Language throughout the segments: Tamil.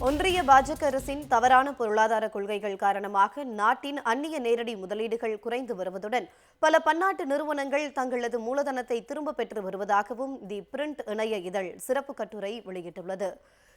ஒன்றிய பாஜக அரசின் தவறான பொருளாதார கொள்கைகள் காரணமாக நாட்டின் அந்நிய நேரடி முதலீடுகள் குறைந்து வருவதுடன் பல பன்னாட்டு நிறுவனங்கள் தங்களது மூலதனத்தை திரும்ப பெற்று வருவதாகவும் தி பிரிண்ட் இணைய இதழ் சிறப்பு கட்டுரை வெளியிட்டுள்ளது.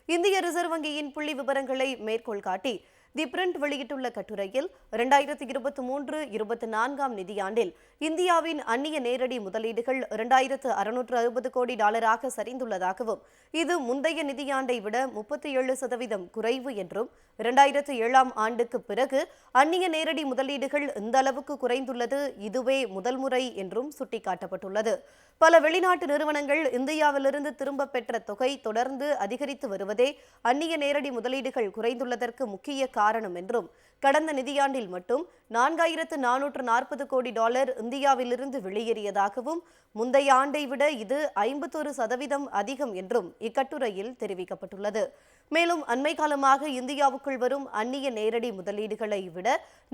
இந்திய ரிசர்வ் வங்கியின் புள்ளி விவரங்களை மேற்கோள் காட்டி தி பிரிண்ட் வெளியிட்டுள்ள கட்டுரையில் இரண்டாயிரத்தி இருபத்தி மூன்று இருபத்தி நான்காம் நிதியாண்டில் இந்தியாவின் அந்நிய நேரடி முதலீடுகள் இரண்டாயிரத்து அறுநூற்று அறுபது கோடி டாலராக சரிந்துள்ளதாகவும் இது முந்தைய நிதியாண்டை விட முப்பத்தி ஏழு சதவீதம் குறைவு என்றும் இரண்டாயிரத்து ஏழாம் ஆண்டுக்கு பிறகு அந்நிய நேரடி முதலீடுகள் இந்த அளவுக்கு குறைந்துள்ளது இதுவே முதல் முறை என்றும் சுட்டிக்காட்டப்பட்டுள்ளது. பல வெளிநாட்டு நிறுவனங்கள் இந்தியாவிலிருந்து திரும்ப பெற்ற தொகை தொடர்ந்து அதிகரித்து வருவதே அந்நிய நேரடி முதலீடுகள் குறைந்துள்ளதற்கு முக்கிய காரணம் என்றும் கடந்த நிதியாண்டில் மட்டும் நான்காயிரத்து நானூற்று நாற்பது கோடி டாலர் இந்தியாவிலிருந்து வெளியேறியதாகவும் முந்தைய ஆண்டை விட இது ஐம்பத்தொரு சதவீதம் அதிகம் என்றும் இக்கட்டுரையில் தெரிவிக்கப்பட்டுள்ளது. மேலும் அண்மை காலமாக இந்தியாவுக்குள் வரும் அந்நிய நேரடி முதலீடுகளை விட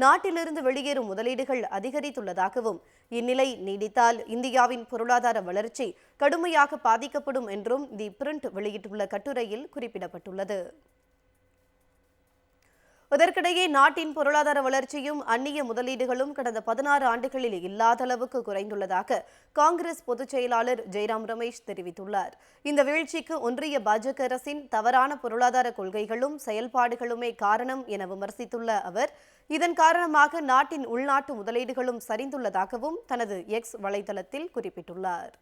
நாட்டிலிருந்து வெளியேறும் முதலீடுகள் அதிகரித்துள்ளதாகவும் இந்நிலை நீடித்தால் இந்தியாவின் பொருளாதார வளர்ச்சி கடுமையாக பாதிக்கப்படும் என்றும் தி பிரிண்ட் வெளியிட்டுள்ள கட்டுரையில் குறிப்பிடப்பட்டுள்ளது. இதற்கிடையே நாட்டின் பொருளாதார வளர்ச்சியும் அந்நிய முதலீடுகளும் கடந்த பதினாறு ஆண்டுகளில் இல்லாத அளவுக்கு குறைந்துள்ளதாக காங்கிரஸ் பொதுச் செயலாளர் ஜெய்ராம் ரமேஷ் தெரிவித்துள்ளார். இந்த வீழ்ச்சிக்கு ஒன்றிய பாஜக அரசின் தவறான பொருளாதார கொள்கைகளும் செயல்பாடுகளுமே காரணம் என விமர்சித்துள்ள அவர் இதன் காரணமாக நாட்டின் உள்நாட்டு முதலீடுகளும் சரிந்துள்ளதாகவும் தனது எக்ஸ் வலைதளத்தில் குறிப்பிட்டுள்ளார்.